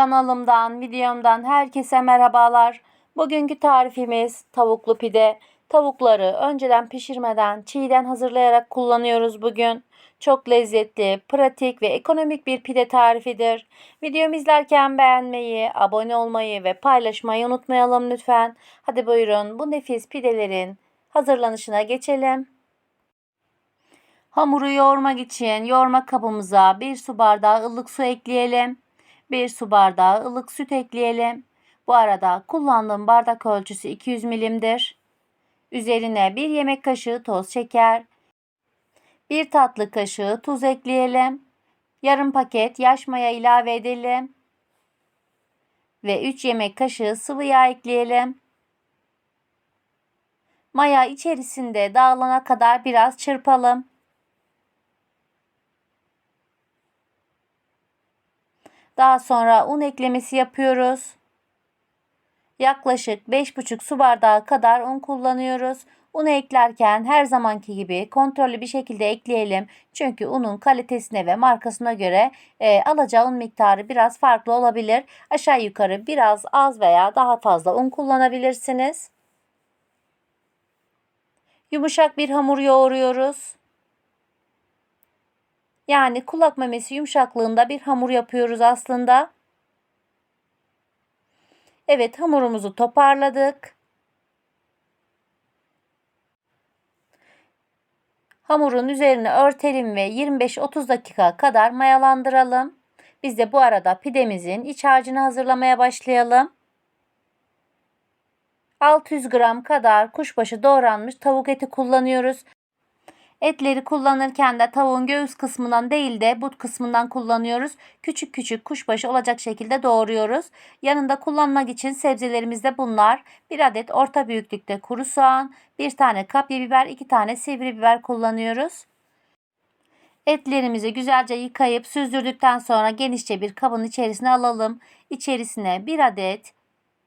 Kanalımdan, videomdan herkese merhabalar. Bugünkü tarifimiz tavuklu pide. Tavukları önceden pişirmeden çiğden hazırlayarak kullanıyoruz bugün. Çok lezzetli, pratik ve ekonomik bir pide tarifidir. Videomu izlerken beğenmeyi, abone olmayı ve paylaşmayı unutmayalım lütfen. Hadi buyurun bu nefis pidelerin hazırlanışına geçelim. Hamuru yoğurmak için yoğurma kabımıza 1 su bardağı ılık su ekleyelim. 1 su bardağı ılık süt ekleyelim. Bu arada kullandığım bardak ölçüsü 200 milimdir. Üzerine 1 yemek kaşığı toz şeker, 1 tatlı kaşığı tuz ekleyelim. Yarım paket yaş maya ilave edelim. Ve 3 yemek kaşığı sıvı yağ ekleyelim. Maya içerisinde dağılana kadar biraz çırpalım. Daha sonra un eklemesi yapıyoruz. Yaklaşık 5,5 su bardağı kadar un kullanıyoruz. Unu eklerken her zamanki gibi kontrollü bir şekilde ekleyelim. Çünkü unun kalitesine ve markasına göre e, alacağı un miktarı biraz farklı olabilir. Aşağı yukarı biraz az veya daha fazla un kullanabilirsiniz. Yumuşak bir hamur yoğuruyoruz. Yani kulak memesi yumuşaklığında bir hamur yapıyoruz aslında. Evet hamurumuzu toparladık. Hamurun üzerine örtelim ve 25-30 dakika kadar mayalandıralım. Biz de bu arada pidemizin iç harcını hazırlamaya başlayalım. 600 gram kadar kuşbaşı doğranmış tavuk eti kullanıyoruz. Etleri kullanırken de tavuğun göğüs kısmından değil de but kısmından kullanıyoruz. Küçük küçük kuşbaşı olacak şekilde doğruyoruz. Yanında kullanmak için sebzelerimiz de bunlar. Bir adet orta büyüklükte kuru soğan, bir tane kapya biber, iki tane sivri biber kullanıyoruz. Etlerimizi güzelce yıkayıp süzdürdükten sonra genişçe bir kabın içerisine alalım. İçerisine bir adet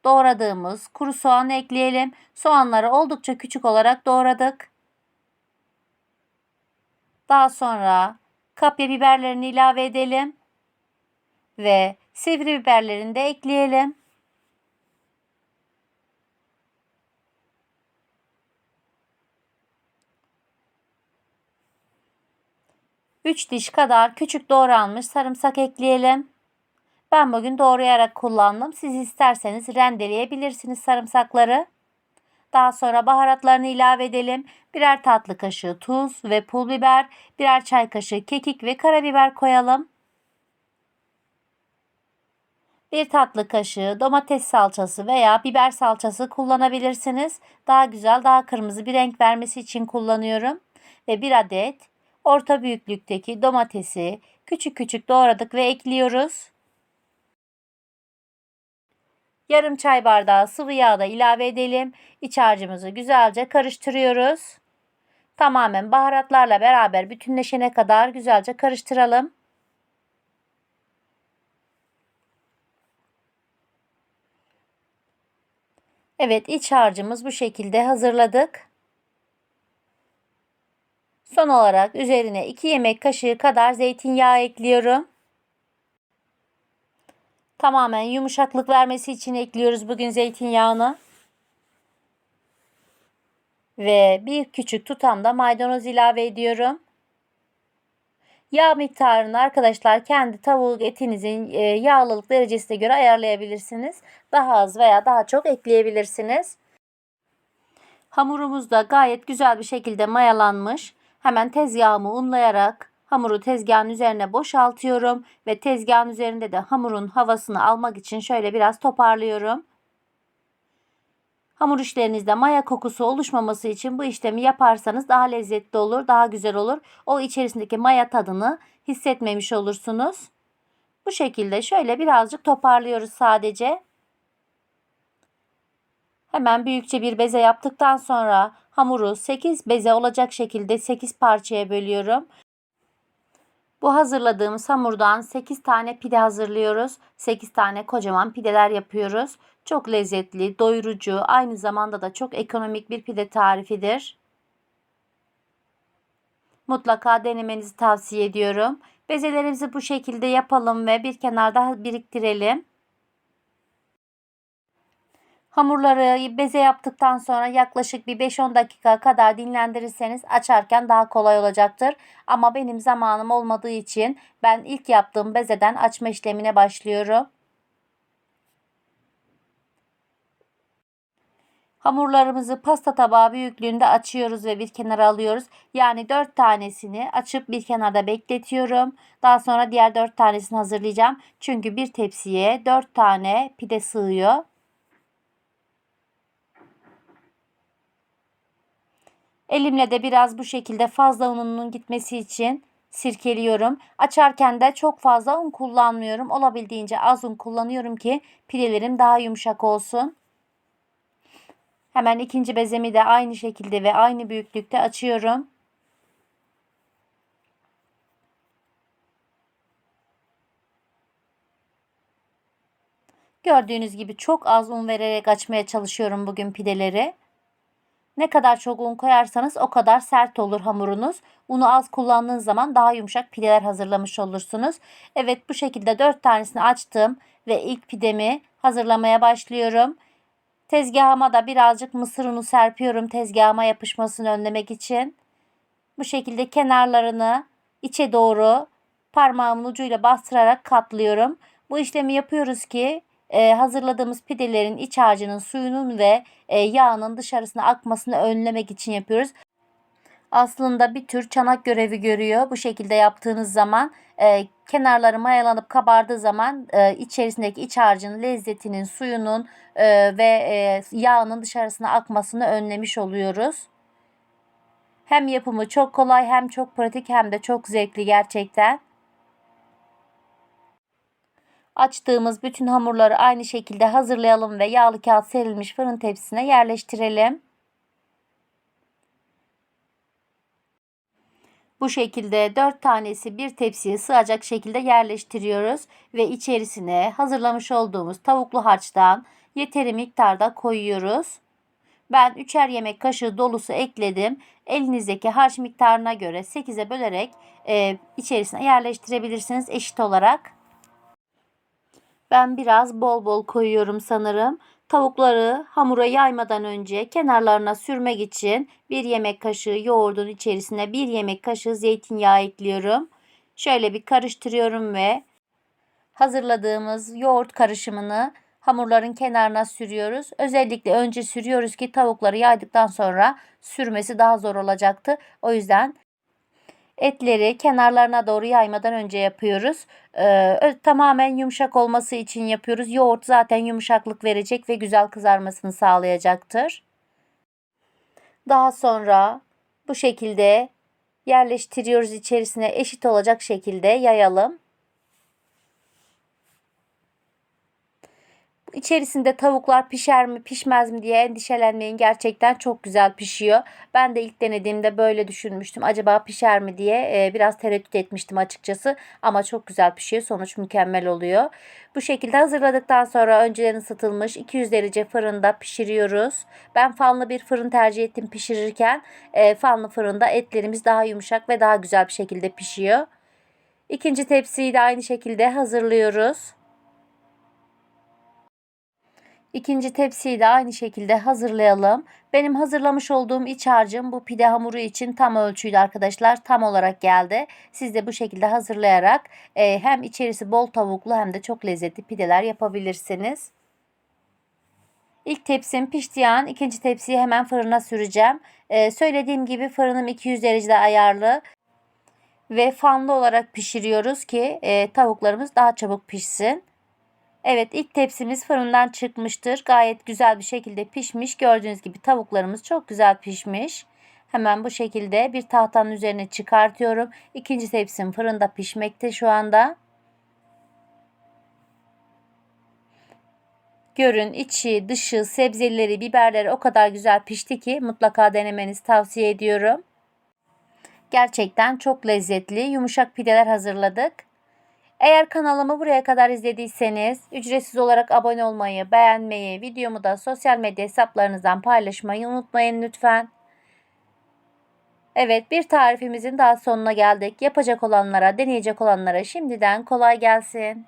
doğradığımız kuru soğan ekleyelim. Soğanları oldukça küçük olarak doğradık. Daha sonra kapya biberlerini ilave edelim. Ve sivri biberlerini de ekleyelim. Üç diş kadar küçük doğranmış sarımsak ekleyelim. Ben bugün doğrayarak kullandım. Siz isterseniz rendeleyebilirsiniz sarımsakları. Daha sonra baharatlarını ilave edelim. Birer tatlı kaşığı tuz ve pul biber, birer çay kaşığı kekik ve karabiber koyalım. Bir tatlı kaşığı domates salçası veya biber salçası kullanabilirsiniz. Daha güzel, daha kırmızı bir renk vermesi için kullanıyorum. Ve bir adet orta büyüklükteki domatesi küçük küçük doğradık ve ekliyoruz. Yarım çay bardağı sıvı yağ da ilave edelim. İç harcımızı güzelce karıştırıyoruz. Tamamen baharatlarla beraber bütünleşene kadar güzelce karıştıralım. Evet iç harcımız bu şekilde hazırladık. Son olarak üzerine 2 yemek kaşığı kadar zeytinyağı ekliyorum. Tamamen yumuşaklık vermesi için ekliyoruz bugün zeytinyağını. Ve bir küçük tutam da maydanoz ilave ediyorum. Yağ miktarını arkadaşlar kendi tavuk etinizin e, yağlılık derecesine göre ayarlayabilirsiniz. Daha az veya daha çok ekleyebilirsiniz. Hamurumuz da gayet güzel bir şekilde mayalanmış. Hemen tezgahımı unlayarak Hamuru tezgahın üzerine boşaltıyorum ve tezgahın üzerinde de hamurun havasını almak için şöyle biraz toparlıyorum. Hamur işlerinizde maya kokusu oluşmaması için bu işlemi yaparsanız daha lezzetli olur, daha güzel olur. O içerisindeki maya tadını hissetmemiş olursunuz. Bu şekilde şöyle birazcık toparlıyoruz sadece. Hemen büyükçe bir beze yaptıktan sonra hamuru 8 beze olacak şekilde 8 parçaya bölüyorum. Bu hazırladığımız hamurdan 8 tane pide hazırlıyoruz. 8 tane kocaman pideler yapıyoruz. Çok lezzetli, doyurucu, aynı zamanda da çok ekonomik bir pide tarifidir. Mutlaka denemenizi tavsiye ediyorum. Bezelerimizi bu şekilde yapalım ve bir kenarda biriktirelim. Hamurları beze yaptıktan sonra yaklaşık bir 5-10 dakika kadar dinlendirirseniz açarken daha kolay olacaktır. Ama benim zamanım olmadığı için ben ilk yaptığım bezeden açma işlemine başlıyorum. Hamurlarımızı pasta tabağı büyüklüğünde açıyoruz ve bir kenara alıyoruz. Yani 4 tanesini açıp bir kenarda bekletiyorum. Daha sonra diğer 4 tanesini hazırlayacağım. Çünkü bir tepsiye 4 tane pide sığıyor. Elimle de biraz bu şekilde fazla ununun gitmesi için sirkeliyorum. Açarken de çok fazla un kullanmıyorum. Olabildiğince az un kullanıyorum ki pidelerim daha yumuşak olsun. Hemen ikinci bezemi de aynı şekilde ve aynı büyüklükte açıyorum. Gördüğünüz gibi çok az un vererek açmaya çalışıyorum bugün pideleri. Ne kadar çok un koyarsanız o kadar sert olur hamurunuz. Unu az kullandığınız zaman daha yumuşak pideler hazırlamış olursunuz. Evet bu şekilde 4 tanesini açtım ve ilk pidemi hazırlamaya başlıyorum. Tezgahıma da birazcık mısır unu serpiyorum tezgahıma yapışmasını önlemek için. Bu şekilde kenarlarını içe doğru parmağımın ucuyla bastırarak katlıyorum. Bu işlemi yapıyoruz ki e, hazırladığımız pidelerin iç harcının suyunun ve e, yağının dışarısına akmasını önlemek için yapıyoruz. Aslında bir tür çanak görevi görüyor. Bu şekilde yaptığınız zaman e, kenarları mayalanıp kabardığı zaman e, içerisindeki iç harcın lezzetinin, suyunun e, ve e, yağının dışarısına akmasını önlemiş oluyoruz. Hem yapımı çok kolay hem çok pratik hem de çok zevkli gerçekten. Açtığımız bütün hamurları aynı şekilde hazırlayalım ve yağlı kağıt serilmiş fırın tepsisine yerleştirelim. Bu şekilde 4 tanesi bir tepsiye sığacak şekilde yerleştiriyoruz ve içerisine hazırlamış olduğumuz tavuklu harçtan yeteri miktarda koyuyoruz. Ben 3'er yemek kaşığı dolusu ekledim. Elinizdeki harç miktarına göre 8'e bölerek e, içerisine yerleştirebilirsiniz eşit olarak. Ben biraz bol bol koyuyorum sanırım. Tavukları hamura yaymadan önce kenarlarına sürmek için bir yemek kaşığı yoğurdun içerisine bir yemek kaşığı zeytinyağı ekliyorum. Şöyle bir karıştırıyorum ve hazırladığımız yoğurt karışımını hamurların kenarına sürüyoruz. Özellikle önce sürüyoruz ki tavukları yaydıktan sonra sürmesi daha zor olacaktı. O yüzden etleri kenarlarına doğru yaymadan önce yapıyoruz. Ee, tamamen yumuşak olması için yapıyoruz. Yoğurt zaten yumuşaklık verecek ve güzel kızarmasını sağlayacaktır. Daha sonra bu şekilde yerleştiriyoruz içerisine eşit olacak şekilde yayalım. İçerisinde tavuklar pişer mi pişmez mi diye endişelenmeyin. Gerçekten çok güzel pişiyor. Ben de ilk denediğimde böyle düşünmüştüm. Acaba pişer mi diye e, biraz tereddüt etmiştim açıkçası. Ama çok güzel pişiyor. Sonuç mükemmel oluyor. Bu şekilde hazırladıktan sonra önceden ısıtılmış 200 derece fırında pişiriyoruz. Ben fanlı bir fırın tercih ettim pişirirken. E, fanlı fırında etlerimiz daha yumuşak ve daha güzel bir şekilde pişiyor. İkinci tepsiyi de aynı şekilde hazırlıyoruz. İkinci tepsiyi de aynı şekilde hazırlayalım. Benim hazırlamış olduğum iç harcım bu pide hamuru için tam ölçüydü arkadaşlar. Tam olarak geldi. Siz de bu şekilde hazırlayarak e, hem içerisi bol tavuklu hem de çok lezzetli pideler yapabilirsiniz. İlk tepsim piştiği an ikinci tepsiyi hemen fırına süreceğim. Ee, söylediğim gibi fırınım 200 derecede ayarlı ve fanlı olarak pişiriyoruz ki e, tavuklarımız daha çabuk pişsin. Evet ilk tepsimiz fırından çıkmıştır. Gayet güzel bir şekilde pişmiş. Gördüğünüz gibi tavuklarımız çok güzel pişmiş. Hemen bu şekilde bir tahtanın üzerine çıkartıyorum. İkinci tepsim fırında pişmekte şu anda. Görün içi, dışı, sebzeleri, biberleri o kadar güzel pişti ki mutlaka denemenizi tavsiye ediyorum. Gerçekten çok lezzetli, yumuşak pideler hazırladık. Eğer kanalımı buraya kadar izlediyseniz ücretsiz olarak abone olmayı, beğenmeyi, videomu da sosyal medya hesaplarınızdan paylaşmayı unutmayın lütfen. Evet bir tarifimizin daha sonuna geldik. Yapacak olanlara, deneyecek olanlara şimdiden kolay gelsin.